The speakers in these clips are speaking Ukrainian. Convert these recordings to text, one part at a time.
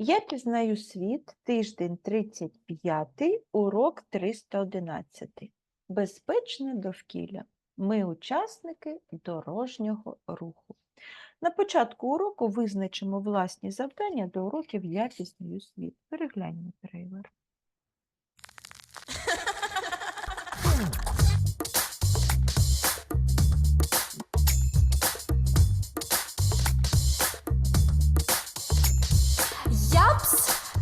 Я пізнаю світ, тиждень 35, урок 311. Безпечне довкілля. Ми учасники дорожнього руху. На початку уроку визначимо власні завдання до уроків Я пізнаю світ. Перегляньмо трейлер.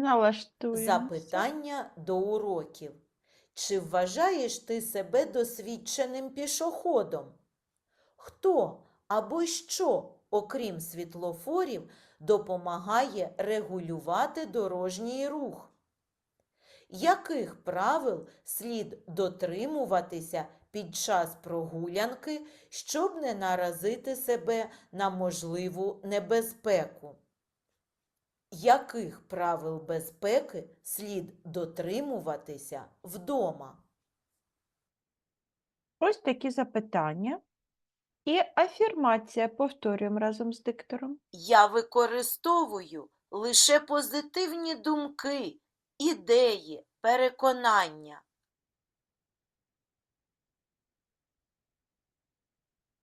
Налаштуємо. Запитання до уроків. Чи вважаєш ти себе досвідченим пішоходом? Хто або що, окрім світлофорів, допомагає регулювати дорожній рух? Яких правил слід дотримуватися під час прогулянки, щоб не наразити себе на можливу небезпеку? Яких правил безпеки слід дотримуватися вдома? Ось такі запитання. І афірмація повторюємо разом з диктором. Я використовую лише позитивні думки, ідеї, переконання.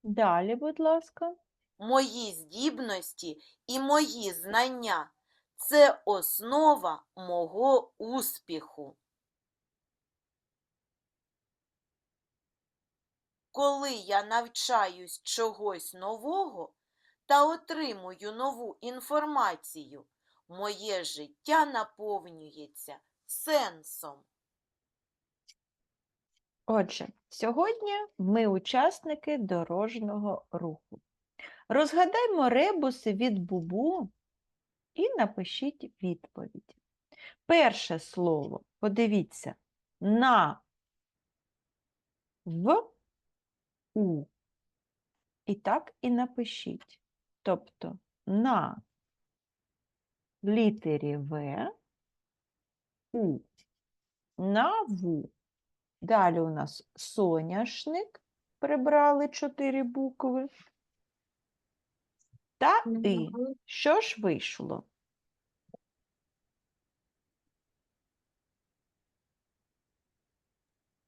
Далі, будь ласка. Мої здібності і мої знання це основа мого успіху. Коли я навчаюсь чогось нового та отримую нову інформацію, моє життя наповнюється сенсом. Отже, сьогодні ми учасники дорожнього руху. Розгадаймо ребуси від бубу і напишіть відповідь. Перше слово, подивіться, на в у. І так і напишіть. Тобто на літері В у. На ву. Далі у нас соняшник, прибрали чотири букви. Та і. Що ж вийшло?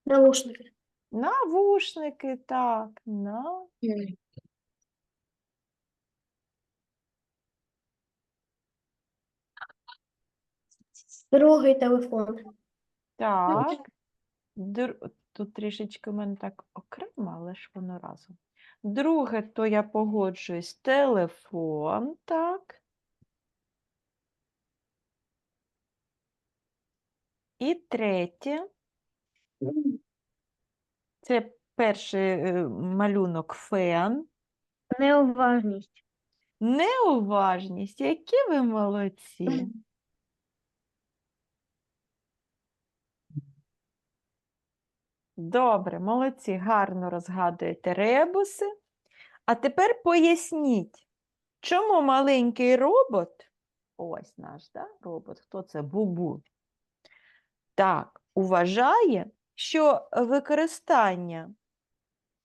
Наушники. Навушники, так, на. Другий телефон. Так. Др- Тут трішечки в мене так окремо, але ж воно разом. Друге, то я погоджуюсь, телефон, так. І третє, це перший е, малюнок фен. Неуважність. Неуважність, які ви молодці. Добре, молодці, гарно розгадуєте ребуси. А тепер поясніть, чому маленький робот, ось наш да, робот, хто це? Бубу. Так, вважає, що використання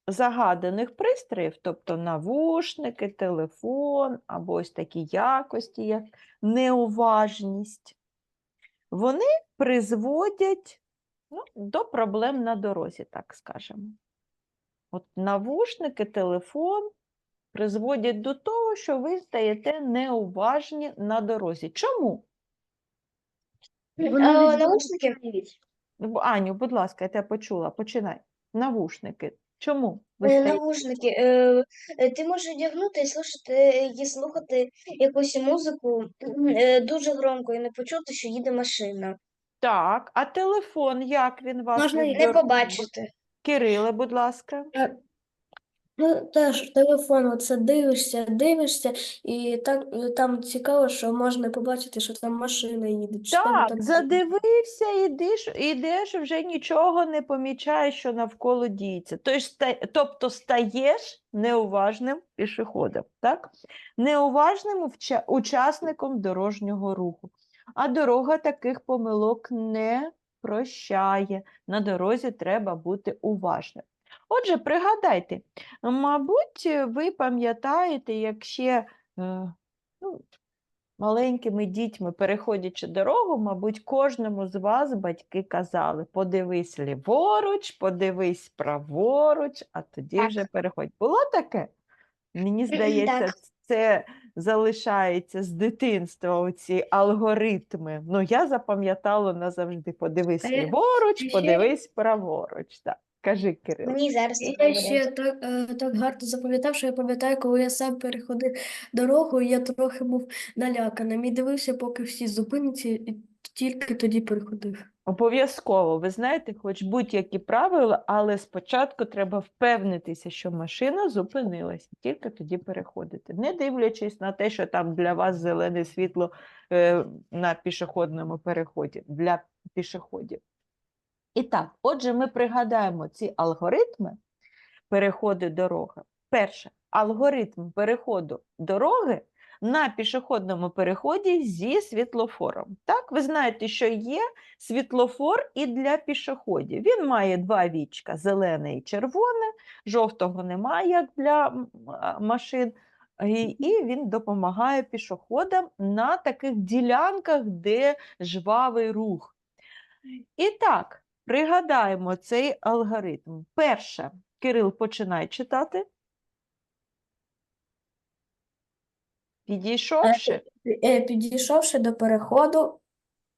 загаданих пристроїв, тобто навушники, телефон або ось такі якості, як неуважність, вони призводять ну, до проблем на дорозі, так скажемо. От навушники, телефон призводять до того, що ви стаєте неуважні на дорозі. Чому? Наушники. Б- Аню, будь ласка, я тебе почула. Починай. Навушники. Чому? Е. Навушники. Е, е, Ти можеш одягнути і слухати, і слухати якусь музику е, дуже громко і не почути, що їде машина. Так, а телефон, як він вас Можна Не побачите. Кириле, будь ласка. Ну, теж телефон, оце дивишся, дивишся, і так, е, там цікаво, що можна побачити, що там машина їде. чи там Так, далі. задивився, ідеш, ідеш, вже нічого не помічаєш, що навколо діється. Тож, ста- тобто стаєш неуважним пішоходом, так? неуважним вча- учасником дорожнього руху. А дорога таких помилок не прощає. На дорозі треба бути уважним. Отже, пригадайте, мабуть, ви пам'ятаєте, як ще е, ну, маленькими дітьми, переходячи дорогу, мабуть, кожному з вас батьки казали: подивись ліворуч, подивись праворуч, а тоді Так. вже переходь. Було таке? Мені здається, Так. це залишається з дитинства, оці алгоритми. Ну, я запам'ятала назавжди: подивись А ліворуч, ще- подивись праворуч. Так. Кажи, Кирил. Мені зараз Я ще так, е, так гарно запам'ятав, що я пам'ятаю, коли я сам переходив дорогу, я трохи був наляканим і дивився, поки всі зупиняться, і тільки тоді переходив. Обов'язково, ви знаєте, хоч будь-які правила, але спочатку треба впевнитися, що машина зупинилася, тільки тоді переходити, не дивлячись на те, що там для вас зелене світло е, на пішохідному переході для пішоходів. І так, отже, ми пригадаємо ці алгоритми переходу дороги. Перше, алгоритм переходу дороги на пішохідному переході зі світлофором. Так, ви знаєте, що є світлофор і для пішоходів. Він має два вічка: зелене і червоне, жовтого немає, як для машин. І, він допомагає пішоходам на таких ділянках, де жвавий рух. І так, пригадаємо цей алгоритм. Перше, Кирил, починай читати. Підійшовши, Е, Підійшовши до переходу,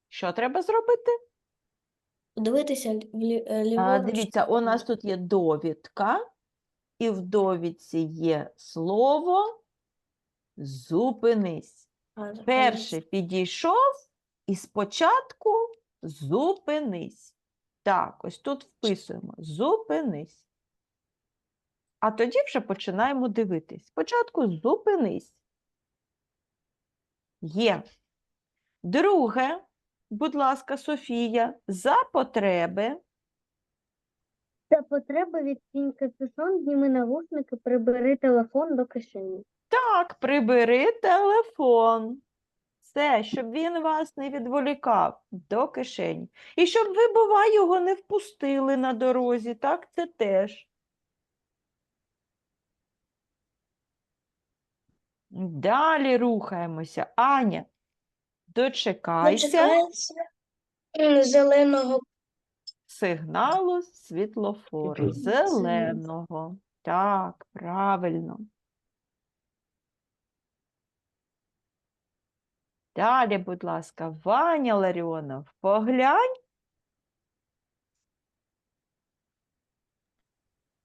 що треба зробити? дивитися лі- е, А, ліворуч. дивіться, у нас тут є довідка, і в довідці є слово зупинись. А, Перший підійшов і спочатку зупинись. Так, ось тут вписуємо зупинись. А тоді вже починаємо дивитись. Спочатку зупинись. Є. Друге, будь ласка, Софія, за потреби. За потреби відкинь капюшон, зніми навушники, прибери телефон до кишені. Так, прибери телефон. Все, щоб він вас не відволікав до кишені. І щоб ви, бува, його не впустили на дорозі, так, це теж. Далі рухаємося. Аня, дочекайся зеленого сигналу світлофору. Зеленого. Так, правильно. Далі, будь ласка, Ваня Ларіонов, поглянь.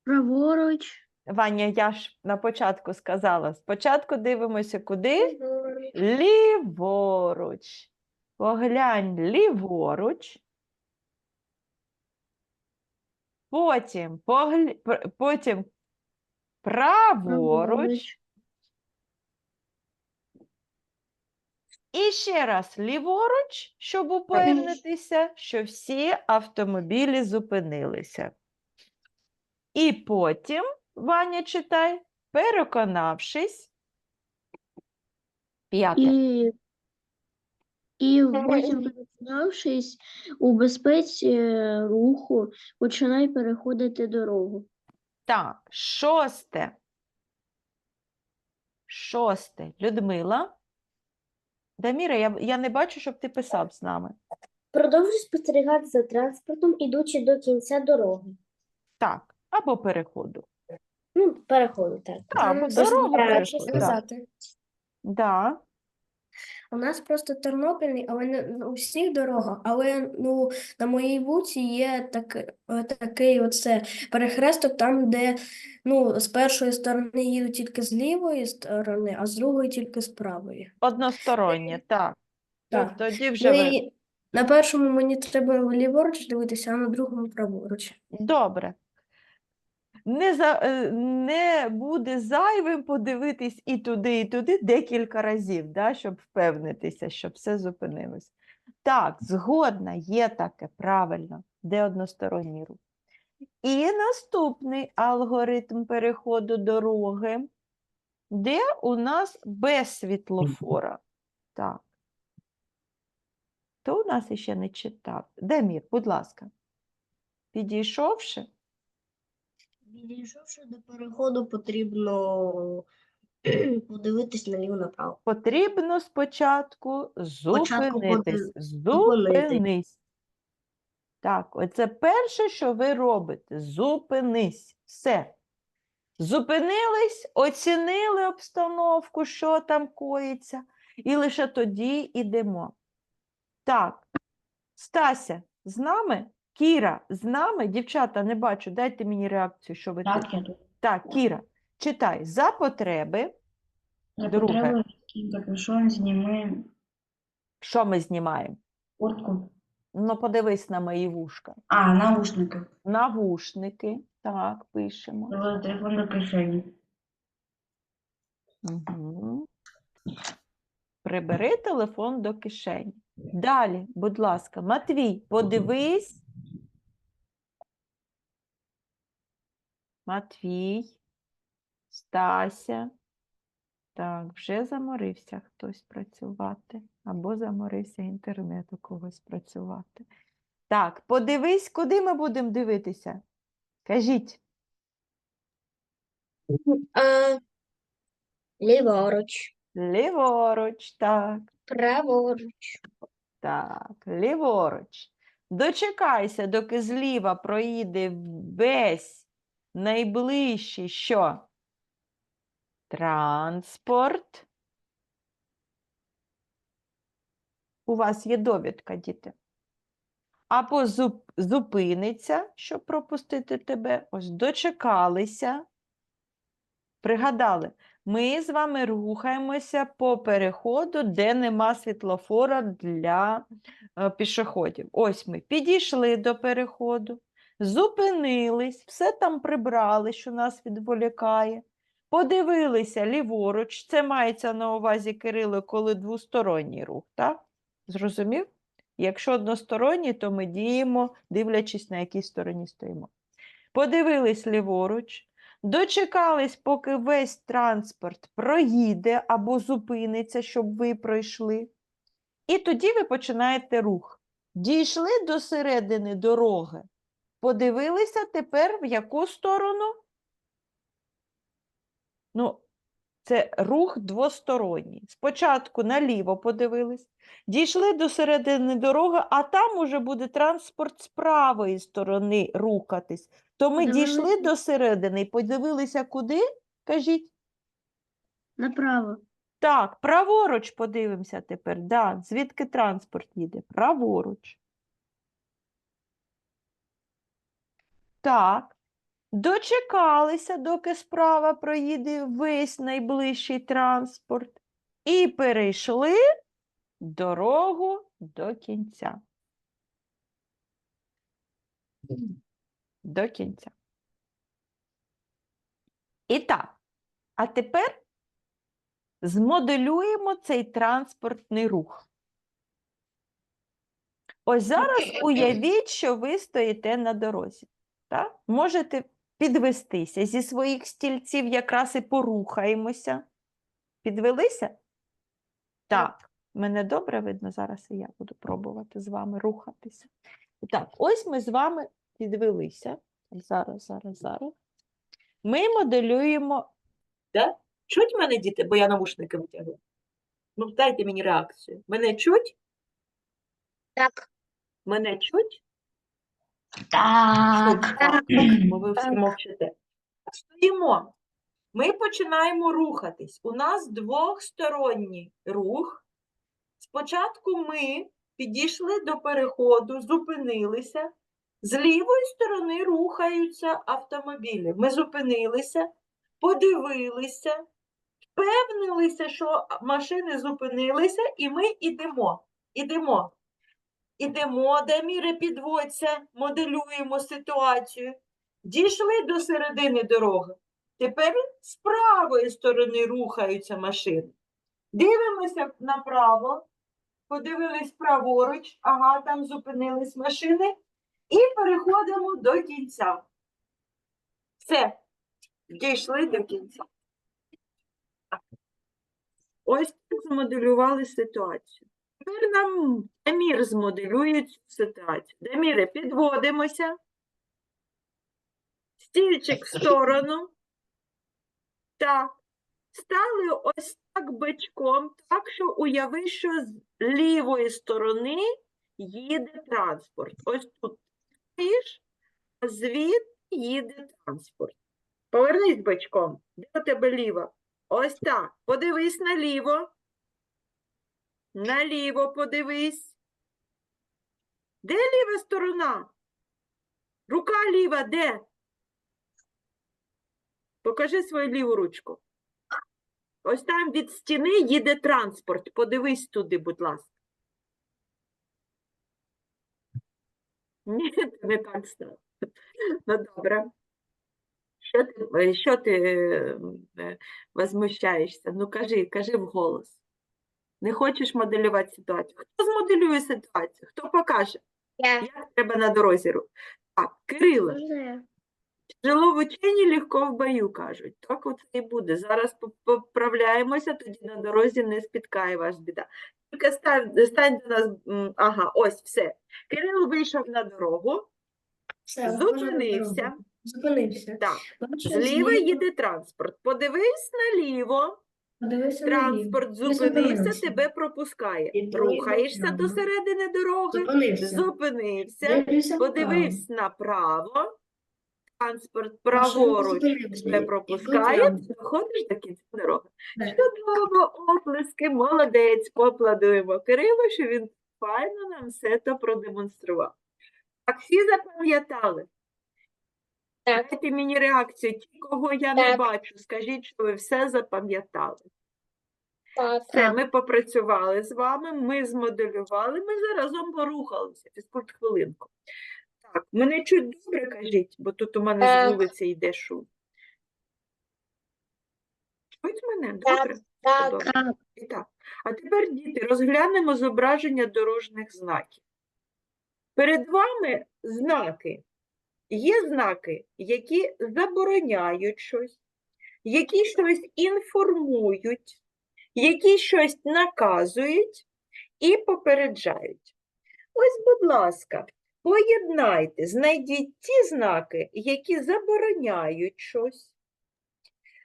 Праворуч. Ваня, я ж на початку сказала, спочатку дивимося куди? Ліворуч. Поглянь ліворуч. Потім, погля... потім праворуч. І ще раз ліворуч, щоб упевнитися, що всі автомобілі зупинилися. І потім, Ваня, читай, переконавшись, п'яте. І, і потім, переконавшись у безпеці руху, починай переходити дорогу. Так, шосте. Шосте. Людмила. Даміра, я, я не бачу, щоб ти писав з нами. Продовжуй спостерігати за транспортом, ідучи до кінця дороги. Так, або переходу. Ну, переходу, так. Так, я щось Да. сказати? Да. У нас просто Тернопільний, але не на усіх дорогах, але ну, на моїй вулиці є так, е, такий оце перехресток, там, де ну, з першої сторони їдуть тільки з лівої сторони, а з другої тільки з правої. Одностороннє, так. Так. Тобто тоді вже Ну, ви і, На першому мені треба ліворуч дивитися, а на другому праворуч. Добре. Не, за, е, не буде зайвим подивитись і туди, і туди декілька разів, да, щоб впевнитися, що все зупинилось. Так, згодна, є таке, правильно, де односторонній рух. І наступний алгоритм переходу дороги, де у нас без світлофора. Так. То у нас іще не читав. Демір, будь ласка. Підійшовши. Відійшовши до переходу, потрібно подивитись наліво направо. Потрібно спочатку Спочатку зупинитись. Зупинись. Так, оце перше, що ви робите. Зупинись. Все. Зупинились, оцінили обстановку, що там коїться, і лише тоді йдемо. Так, Стася, з нами? Кіра, з нами? Дівчата, не бачу, дайте мені реакцію, що ви тут. я тут. Так, Кіра, читай. За потреби. За Друге. потреби скинь капюшон, зніми Що ми знімаємо? куртку. Ну, подивись на мої вушка. А, наушники. Навушники. Так, пишемо. Телефон до кишені. Угу. Прибери телефон до кишені. Далі, будь ласка, Матвій, подивись. Матвій, Стася. Так, вже заморився хтось працювати, або заморився інтернет у когось працювати. Так, подивись, куди ми будемо дивитися? Кажіть. А, ліворуч, Ліворуч, так. праворуч, Так, ліворуч. Дочекайся, доки зліва проїде весь найближчий що? Транспорт. У вас є довідка, діти. Або зуп- зупиниться, щоб пропустити тебе. Ось дочекалися. Пригадали, ми з вами рухаємося по переходу, де нема світлофора для е, пішоходів. Ось ми підійшли до переходу, зупинились, все там прибрали, що нас відволікає. Подивилися ліворуч, це мається на увазі Кирило, коли двосторонній рух, так? Зрозумів? Якщо односторонній, то ми діємо, дивлячись, на якій стороні стоїмо. Подивились ліворуч, Дочекались, поки весь транспорт проїде або зупиниться, щоб ви пройшли. І тоді ви починаєте рух. Дійшли до середини дороги. Подивилися тепер в яку сторону? Ну, це рух двосторонній. Спочатку наліво подивились, дійшли до середини дороги, а там уже буде транспорт з правої сторони рухатись. То ми дійшли Подивилися. до середини і подивилися куди? Кажіть. Направо. Так, праворуч подивимося тепер. Да. Звідки транспорт їде? Праворуч. Так. Дочекалися, доки справа проїде весь найближчий транспорт. І перейшли дорогу до кінця. До кінця. І так, а тепер змоделюємо цей транспортний рух. Ось зараз уявіть, що ви стоїте на дорозі. Так? Можете підвестися зі своїх стільців, якраз і порухаємося. Підвелися? Так, мене добре видно, зараз і я буду пробувати з вами рухатися. Так, ось ми з вами підвелися. Зараз, зараз, зараз. Ми моделюємо. Да? Чуть мене, діти, бо я навушники витягла? Ну, дайте мені реакцію. Мене чуть? так, Мене чуть? Так. Так, бо ви всі мовчите. Стоїмо. Ми починаємо рухатись. У нас двохсторонній рух. Спочатку ми підійшли до переходу, зупинилися. З лівої сторони рухаються автомобілі. Ми зупинилися, подивилися, впевнилися, що машини зупинилися, і ми йдемо. Ідемо. ідемо, Даміре, підводься, моделюємо ситуацію. Дійшли до середини дороги. Тепер з правої сторони рухаються машини. Дивимося направо, подивились праворуч, ага, там зупинились машини, і переходимо до кінця. Все, дійшли до кінця. Ось змоделювали ситуацію. Тепер нам Дамір змоделює цю ситуацію. Даміре, підводимося. Стільчик в сторону. Так. Стали ось так бичком, так що уяви, що з лівої сторони їде транспорт. Ось тут стоїш, а звідти їде транспорт. Повернись бичком. Де у тебе ліва? Ось так. Подивись наліво. Наліво подивись. Де ліва сторона? Рука ліва, де? Покажи свою ліву ручку. Ось там від стіни їде транспорт. Подивись туди, будь ласка. Ні, ти не так став. Ну, добре. Що ти, що ти е, е, возмущаєшся? Ну, кажи, кажи вголос. Не хочеш моделювати ситуацію? Хто змоделює ситуацію? Хто покаже? Я. Як треба на дорозі? Так, Кирило. Можна Тяжело в ученні, легко в бою, кажуть. Так оце і буде. Зараз поправляємося, тоді на дорозі не спіткає вас біда. Тільки стань, стань до нас. Ага, ось все. Кирил вийшов на дорогу, Все, зупинився. Зупинився. Так, зліва їде транспорт. Подивись наліво, Подивився наліво. транспорт зупинився, тебе пропускає. І Рухаєшся до середини дороги, Зупинився. зупинився, направо, транспорт праворуч Іду пропускає, доходиш до кінця дороги. Чудово, оплески, молодець, поаплодуємо Кирилу, що він файно нам все то продемонстрував. Так, всі запам'ятали? Так. Дайте мені реакцію, ті, кого я не бачу, скажіть, що ви все запам'ятали. Так. Все, ми попрацювали з вами, ми змоделювали, ми заразом порухалися. Фізкульт хвилинку. Так, мене чуть добре кажіть, бо тут у мене з Так. вулиці йде шум. Чуть мене? Добре? Так. Добре. І так. А тепер, діти, розглянемо зображення дорожніх знаків. Перед вами знаки. Є знаки, які забороняють щось, які щось інформують, які щось наказують і попереджають. Ось, будь ласка, поєднайте, знайдіть ті знаки, які забороняють щось.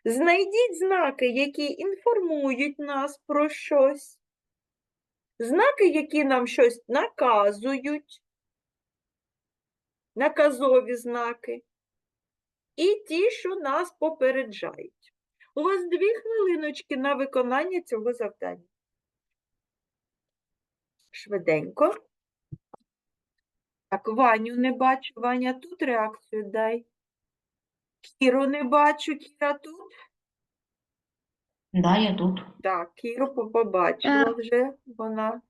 Знайдіть знаки, які інформують нас про щось. Знаки, які нам щось наказують. Наказові знаки. І ті, що нас попереджають. У вас дві хвилиночки на виконання цього завдання. Швиденько. Так, Ваню не бачу. Ваня, тут реакцію дай. Кіру не бачу. Кіра тут. Да, я тут. Так, Кіру по- побачила вже вона.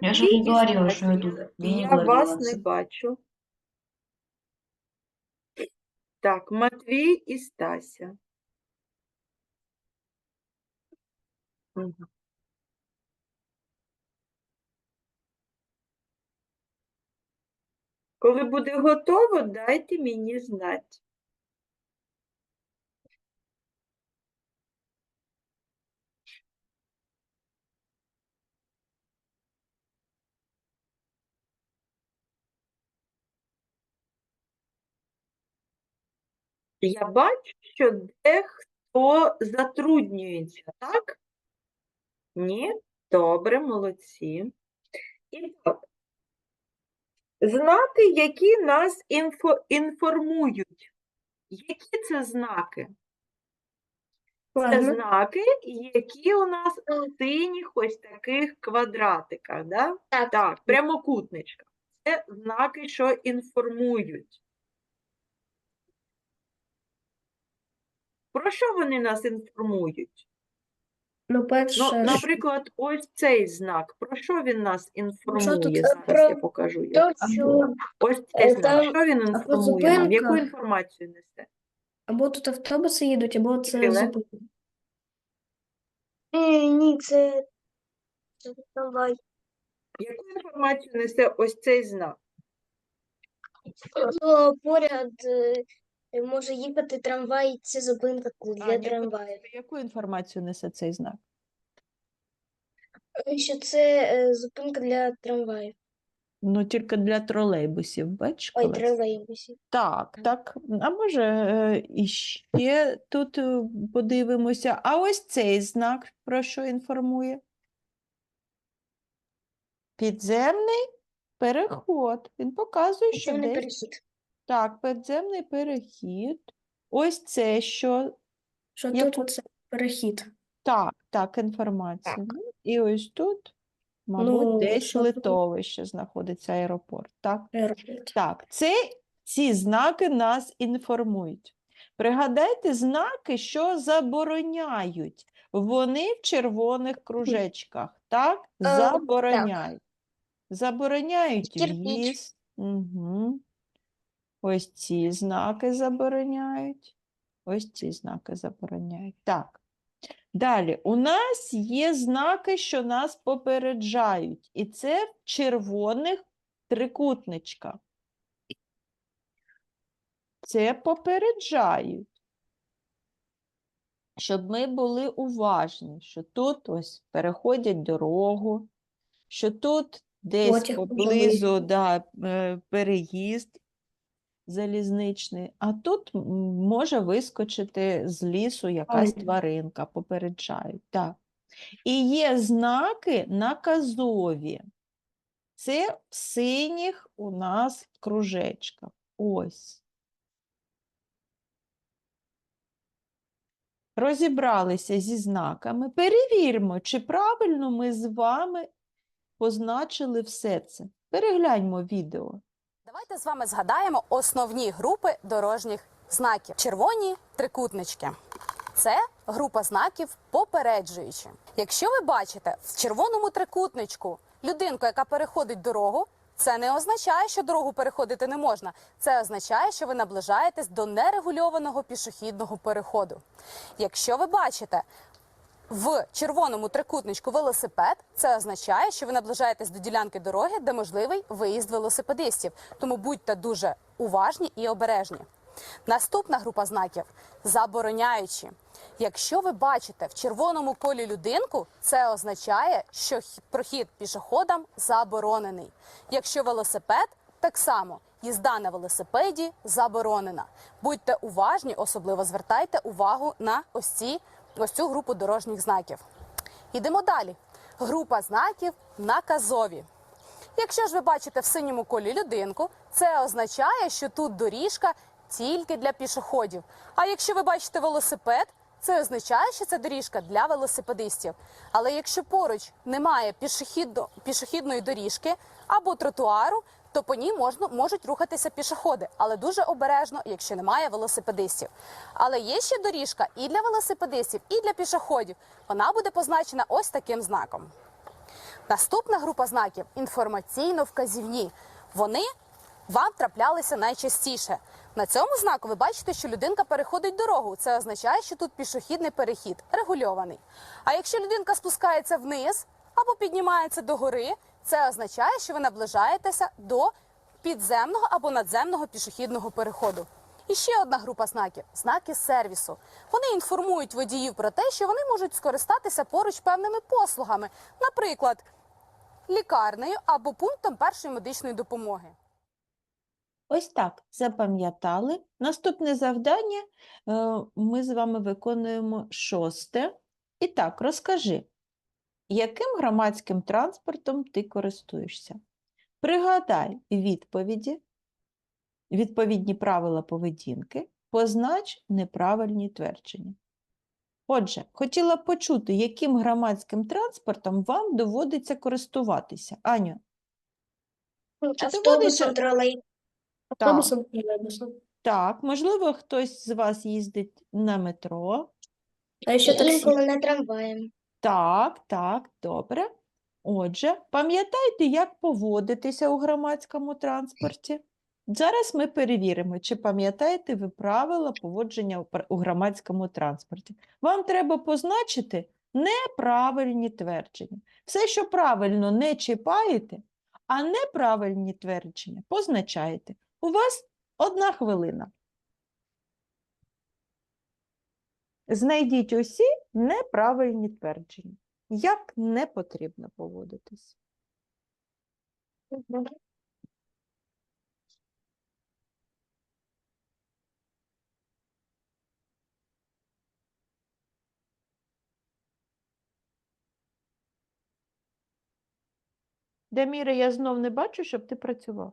Я же Матвій не говорила, что я тут. Я не Я говорила вас не бачу. Так, Матвій і Стася. Мгм. Коли буде готово, дайте мені знати. Я бачу, що дехто затруднюється, так? Ні? Добре, молодці. І так. Знаки, які нас інфо- інформують. Які це знаки? Це Ладно. знаки, які у нас у синіх ось таких квадратиках, да? Так. Так, прямокутничка. Це знаки, що інформують. Про що вони нас інформують? Ну, Ну, наприклад, ось цей знак. Про що він нас інформує? тут? Зараз Про я покажу. То, що Ось цей е, знак. там Що він інформує нам? Яку зупинка. інформацію несе? або тут автобуси їдуть, або це Кириле? зупинка. Е, ні, це, це трамвай. Яку інформацію несе ось цей знак? Поряд е, може їхати трамвай, це зупинка для трамваю. Яку інформацію несе цей знак? Е, Що це е, зупинка для трамваю. Ну, тільки для тролейбусів, бачиш, Ой, тролейбусів. Так, так. А може, е, іще тут е, подивимося. А ось цей знак про що інформує? Підземний переход. Він показує, що Підземний десь перехід. Так, підземний перехід. Ось це що Що Яку? тут оце перехід. Так, так, інформація. Ну, і ось тут, мабуть, Ну, десь що тут? литовище знаходиться аеропорт. Так, Аеропорт. так, це, ці знаки нас інформують. Пригадайте знаки, що забороняють. Вони в червоних кружечках, так? Е. Забороняють. Забороняють Кирпіч. в'їзд. Угу. Ось ці знаки забороняють. Ось ці знаки забороняють. Так. Далі, у нас є знаки, що нас попереджають, і це в червоних трикутничках. Це попереджають, щоб ми були уважні, що тут ось переходять дорогу, що тут десь Потяг поблизу да, е, переїзд залізничний, а тут може вискочити з лісу якась тваринка, попереджають. Так. І є знаки наказові. Це в синіх у нас кружечках. Ось. Розібралися зі знаками. Перевіримо, чи правильно ми з вами позначили все це. Перегляньмо відео. Давайте з вами згадаємо основні групи дорожніх знаків. Червоні трикутнички. Це група знаків попереджуючі. Якщо ви бачите в червоному трикутничку людинку, яка переходить дорогу, це не означає, що дорогу переходити не можна. Це означає, що ви наближаєтесь до нерегульованого пішохідного переходу. Якщо ви бачите в червоному трикутничку велосипед, це означає, що ви наближаєтесь до ділянки дороги, де можливий виїзд велосипедистів. Тому будьте дуже уважні і обережні. Наступна група знаків забороняючі. Якщо ви бачите в червоному колі людинку, це означає, що прохід пішоходам заборонений. Якщо велосипед, так само їзда на велосипеді заборонена. Будьте уважні, особливо звертайте увагу на ось ці ось цю групу дорожніх знаків. Йдемо далі. Група знаків наказові. Якщо ж ви бачите в синьому колі людинку, це означає, що тут доріжка тільки для пішоходів. А якщо ви бачите велосипед, це означає, що це доріжка для велосипедистів. Але якщо поруч немає пішохідно- пішохідної доріжки або тротуару, то по ній можна, можуть рухатися пішоходи, але дуже обережно, якщо немає велосипедистів. Але є ще доріжка і для велосипедистів, і для пішоходів. Вона буде позначена ось таким знаком. Наступна група знаків інформаційно-вказівні. Вони вам траплялися найчастіше. На цьому знаку ви бачите, що людинка переходить дорогу. Це означає, що тут пішохідний перехід регульований. А якщо людинка спускається вниз або піднімається догори, це означає, що ви наближаєтеся до підземного або надземного пішохідного переходу. І ще одна група знаків знаки сервісу. Вони інформують водіїв про те, що вони можуть скористатися поруч певними послугами, наприклад, лікарнею або пунктом першої медичної допомоги. Ось так, запам'ятали. Наступне завдання е, ми з вами виконуємо шосте. І так, розкажи, яким громадським транспортом ти користуєшся? Пригадай відповіді, відповідні правила поведінки, познач неправильні твердження. Отже, хотіла б почути, яким громадським транспортом вам доводиться користуватися. Аню, Чи доводиться- Автобусом, тролей. Автобусом, тролейбусом. так, можливо, хтось з вас їздить на метро. А ще. Інколи на трамваєм. Так, так, добре. Отже, пам'ятайте, як поводитися у громадському транспорті. Зараз ми перевіримо, чи пам'ятаєте ви правила поводження у громадському транспорті. Вам треба позначити неправильні твердження. Все, що правильно, не чіпаєте, а неправильні твердження позначаєте. У вас одна хвилина. Знайдіть усі неправильні твердження. Як не потрібно поводитись. Даміре, я знов не бачу, щоб ти працював.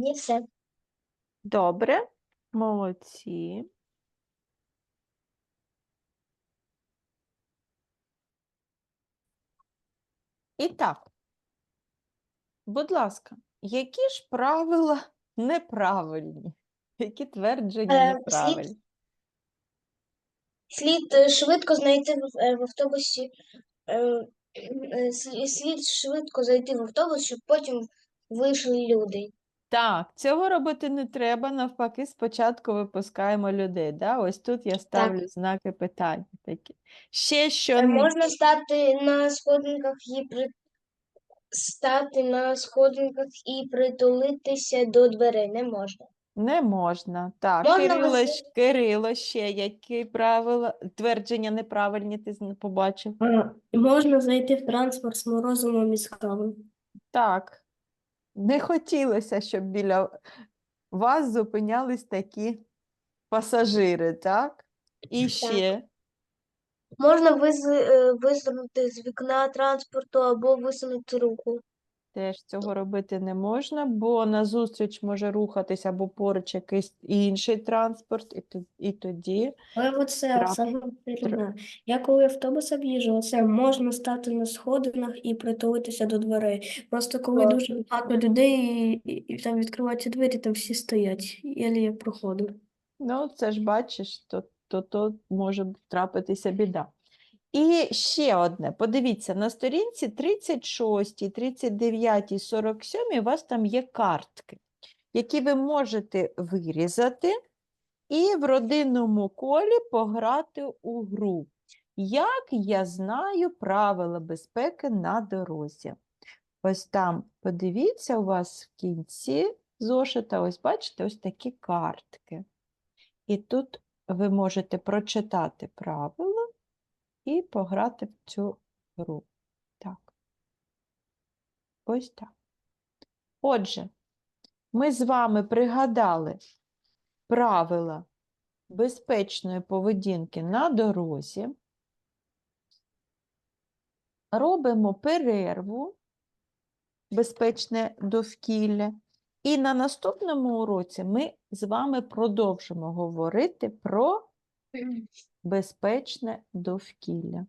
Ні, все. Добре, молодці. І так, будь ласка, які ж правила неправильні? Які твердження Е, неправильні? Слід е, швидко знайти в, е, в автобусі, е, е, слі- слід швидко зайти в автобус, щоб потім вийшли люди. Так, цього робити не треба, навпаки, спочатку випускаємо людей. Да? Ось тут я ставлю знаки питання такі. Ще що Е, не- Можна стати на сходинках і при... стати на сходинках і притулитися до дверей не можна. Не можна. Так, Можна Кирило, щ- Кирило, ще які правила, твердження неправильні ти зн- побачив? А, можна зайти в транспорт з морозивом і з кавою. Так, не хотілося, щоб біля вас зупинялись такі пасажири, так? І ще, Можна виз... е, визирнути з вікна транспорту або висунути руку. Теж цього робити не можна, бо назустріч може рухатись або поруч якийсь інший транспорт, і, то- і тоді Але оце саме. Я коли автобус об'їжджала, це можна стати на сходинах і притулитися до дверей. Просто коли Так. дуже багато людей і, і, і там відкриваються двері, там всі стоять. Єлі я проходив. Ну, це ж бачиш, то, то, то може трапитися біда. І ще одне. Подивіться, на сторінці 36, 39, 47 у вас там є картки, які ви можете вирізати і в родинному колі пограти у гру. Як я знаю правила безпеки на дорозі? Ось там, подивіться, у вас в кінці зошита, ось бачите, ось такі картки. І тут ви можете прочитати правила і пограти в цю гру. Так. Ось так. Отже, ми з вами пригадали правила безпечної поведінки на дорозі. Робимо перерву, безпечне довкілля. І на наступному уроці ми з вами продовжимо говорити про безпечне довкілля.